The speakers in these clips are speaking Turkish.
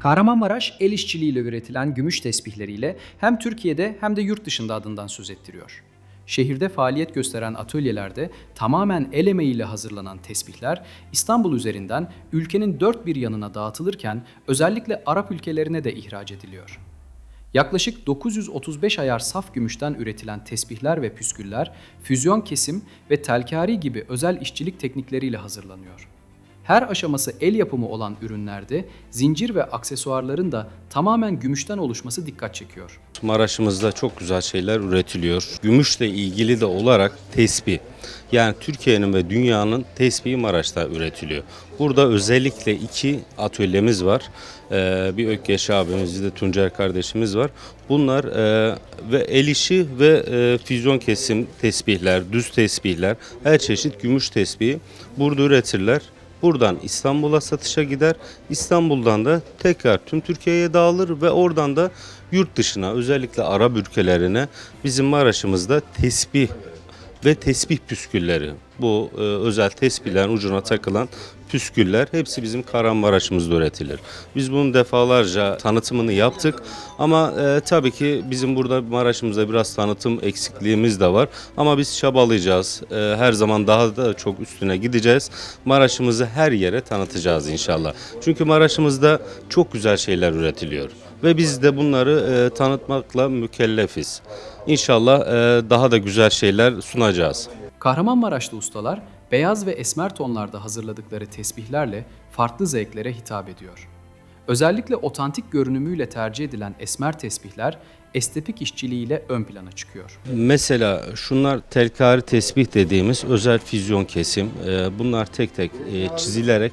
Kahramanmaraş el işçiliğiyle üretilen gümüş tespihleriyle hem Türkiye'de hem de yurt dışında adından söz ettiriyor. Şehirde faaliyet gösteren atölyelerde tamamen el emeğiyle hazırlanan tesbihler İstanbul üzerinden ülkenin dört bir yanına dağıtılırken özellikle Arap ülkelerine de ihraç ediliyor. Yaklaşık 935 ayar saf gümüşten üretilen tesbihler ve püsküller, füzyon kesim ve telkari gibi özel işçilik teknikleriyle hazırlanıyor. Her aşaması el yapımı olan ürünlerde zincir ve aksesuarların da tamamen gümüşten oluşması dikkat çekiyor. Maraş'ımızda çok güzel şeyler üretiliyor. Gümüşle ilgili de olarak tesbih. Yani Türkiye'nin ve dünyanın tesbihi Maraş'ta üretiliyor. Burada özellikle iki atölyemiz var. Ee, bir Ökkeş abimiz, bir de Tuncer kardeşimiz var. Bunlar e, ve el işi ve e, füzyon kesim tesbihler, düz tesbihler, her çeşit gümüş tesbihi burada üretirler. Buradan İstanbul'a satışa gider. İstanbul'dan da tekrar tüm Türkiye'ye dağılır ve oradan da yurt dışına özellikle Arap ülkelerine bizim Maraş'ımızda tesbih ve tesbih püskülleri bu e, özel tesbihlerin ucuna takılan püsküller hepsi bizim Kahramanmaraş'ımızda üretilir. Biz bunun defalarca tanıtımını yaptık ama e, tabii ki bizim burada Maraş'ımızda biraz tanıtım eksikliğimiz de var ama biz çabalayacağız. E, her zaman daha da çok üstüne gideceğiz. Maraş'ımızı her yere tanıtacağız inşallah. Çünkü Maraş'ımızda çok güzel şeyler üretiliyor ve biz de bunları e, tanıtmakla mükellefiz. İnşallah e, daha da güzel şeyler sunacağız. Kahramanmaraşlı ustalar beyaz ve esmer tonlarda hazırladıkları tesbihlerle farklı zevklere hitap ediyor. Özellikle otantik görünümüyle tercih edilen esmer tesbihler estetik işçiliğiyle ön plana çıkıyor. Mesela şunlar telkari tesbih dediğimiz özel füzyon kesim. E, bunlar tek tek e, çizilerek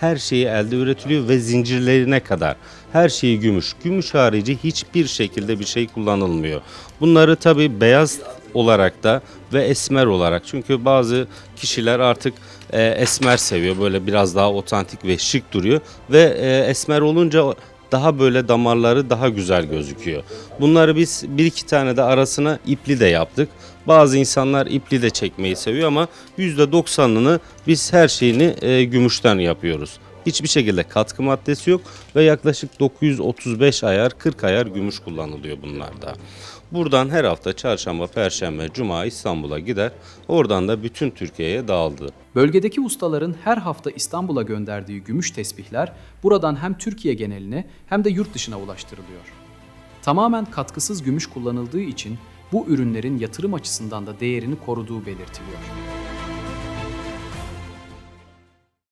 her şeyi elde üretiliyor ve zincirlerine kadar her şeyi gümüş. Gümüş harici hiçbir şekilde bir şey kullanılmıyor. Bunları tabi beyaz olarak da ve esmer olarak çünkü bazı kişiler artık e, esmer seviyor böyle biraz daha otantik ve şık duruyor ve e, esmer olunca daha böyle damarları daha güzel gözüküyor. Bunları biz bir iki tane de arasına ipli de yaptık. Bazı insanlar ipli de çekmeyi seviyor ama %90'ını biz her şeyini e, gümüşten yapıyoruz. Hiçbir şekilde katkı maddesi yok ve yaklaşık 935 ayar 40 ayar gümüş kullanılıyor bunlarda. Buradan her hafta çarşamba, perşembe, cuma İstanbul'a gider. Oradan da bütün Türkiye'ye dağıldı. Bölgedeki ustaların her hafta İstanbul'a gönderdiği gümüş tesbihler buradan hem Türkiye geneline hem de yurt dışına ulaştırılıyor. Tamamen katkısız gümüş kullanıldığı için bu ürünlerin yatırım açısından da değerini koruduğu belirtiliyor.